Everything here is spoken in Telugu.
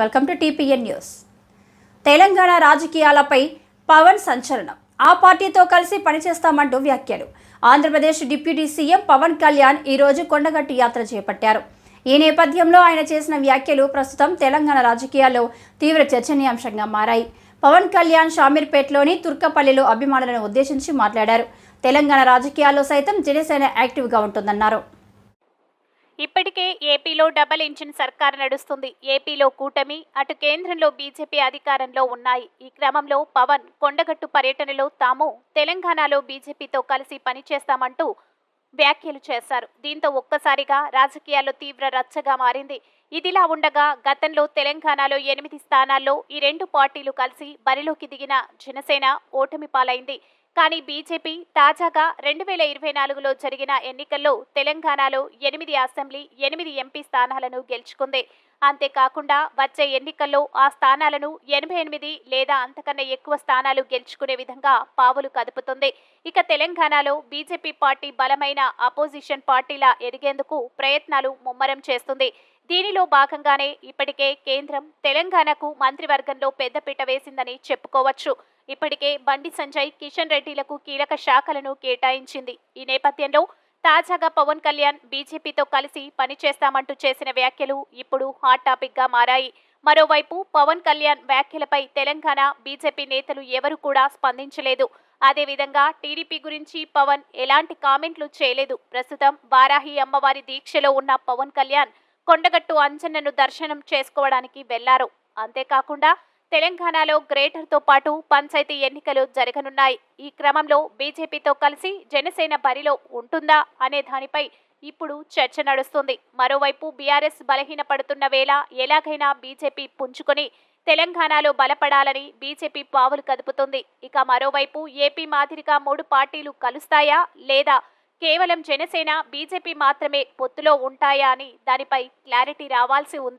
Welcome to T P N news. Telangana రాజకీయాలపై పవన్ సంచలనం. ఆ పార్టీతో కలిసి పనిచేస్తామంటూ వ్యాఖ్యలు. ఆంధ్రప్రదేశ్ డిప్యూటీ సీఎం పవన్ కళ్యాణ్ ఈరోజు కొండగట్టు యాత్ర చేపట్టారు. ఈ నేపథ్యంలో ఆయన చేసిన వ్యాఖ్యలు ప్రస్తుతం తెలంగాణ రాజకీయాల్లో తీవ్ర చర్చనీయాంశంగా మారాయి. పవన్ కళ్యాణ్ షామీర్పేట్లోని తుర్కపల్లిలో అభిమానులను ఉద్దేశించి మాట్లాడారు. తెలంగాణ రాజకీయాల్లో సైతం జనసేన యాక్టివ్గా ఉంటుందన్నారు. ఇప్పటికే ఏపీలో డబల్ ఇంజిన్ సర్కార్ నడుస్తుంది. ఏపీలో కూటమి అటు కేంద్రంలో బీజేపీ అధికారంలో ఉన్నాయి. ఈ క్రమంలో పవన్ కొండగట్టు పర్యటనలో తాము తెలంగాణలో బీజేపీతో కలిసి పనిచేస్తామంటూ వ్యాఖ్యలు చేశారు. దీంతో ఒక్కసారిగా రాజకీయాల్లో తీవ్ర రచ్చగా మారింది. ఇదిలా ఉండగా గతంలో తెలంగాణలో ఎనిమిది స్థానాల్లో ఈ రెండు పార్టీలు కలిసి బరిలోకి దిగిన జనసేన ఓటమి పాలైంది. కానీ బీజేపీ తాజాగా రెండు వేల ఇరవై నాలుగులో జరిగిన ఎన్నికల్లో తెలంగాణలో ఎనిమిది అసెంబ్లీ ఎనిమిది ఎంపీ స్థానాలను గెలుచుకుంది. అంతేకాకుండా వచ్చే ఎన్నికల్లో ఆ స్థానాలను ఎనభై ఎనిమిది లేదా అంతకన్నా ఎక్కువ స్థానాలు గెలుచుకునే విధంగా పావులు కదుపుతుంది. ఇక తెలంగాణలో బీజేపీ పార్టీ బలమైన అపోజిషన్ పార్టీలా ఎదిగేందుకు ప్రయత్నాలు ముమ్మరం చేస్తుంది. దీనిలో భాగంగానే ఇప్పటికే కేంద్రం తెలంగాణకు మంత్రివర్గంలో పెద్దపీట వేసిందని చెప్పుకోవచ్చు. ఇప్పటికే బండి సంజయ్ కిషన్ రెడ్డిలకు కీలక శాఖలను కేటాయించింది. ఈ నేపథ్యంలో తాజాగా పవన్ కళ్యాణ్ బీజేపీతో కలిసి పనిచేస్తామంటూ చేసిన వ్యాఖ్యలు ఇప్పుడు హాట్ టాపిక్గా మారాయి. మరోవైపు పవన్ కళ్యాణ్ వ్యాఖ్యలపై తెలంగాణ బీజేపీ నేతలు ఎవరు కూడా స్పందించలేదు. అదేవిధంగా టీడీపీ గురించి పవన్ ఎలాంటి కామెంట్లు చేయలేదు. ప్రస్తుతం వారాహి అమ్మవారి దీక్షలో ఉన్న పవన్ కళ్యాణ్ కొండగట్టు అంజన్నను దర్శనం చేసుకోవడానికి వెళ్ళారు. అంతేకాకుండా తెలంగాణలో గ్రేటర్తో పాటు పంచాయతీ ఎన్నికలు జరగనున్నాయి. ఈ క్రమంలో బీజేపీతో కలిసి జనసేన బరిలో ఉంటుందా అనే దానిపై ఇప్పుడు చర్చ నడుస్తుంది. మరోవైపు బీఆర్ఎస్ బలహీనపడుతున్న వేళ ఎలాగైనా బీజేపీ పుంజుకొని తెలంగాణలో బలపడాలని బీజేపీ పావులు కదుపుతుంది. ఇక మరోవైపు ఏపీ మాదిరిగా మూడు పార్టీలు కలుస్తాయా లేదా కేవలం జనసేన బీజేపీ మాత్రమే పొత్తులో ఉంటాయా అని దానిపై క్లారిటీ రావాల్సి ఉంది.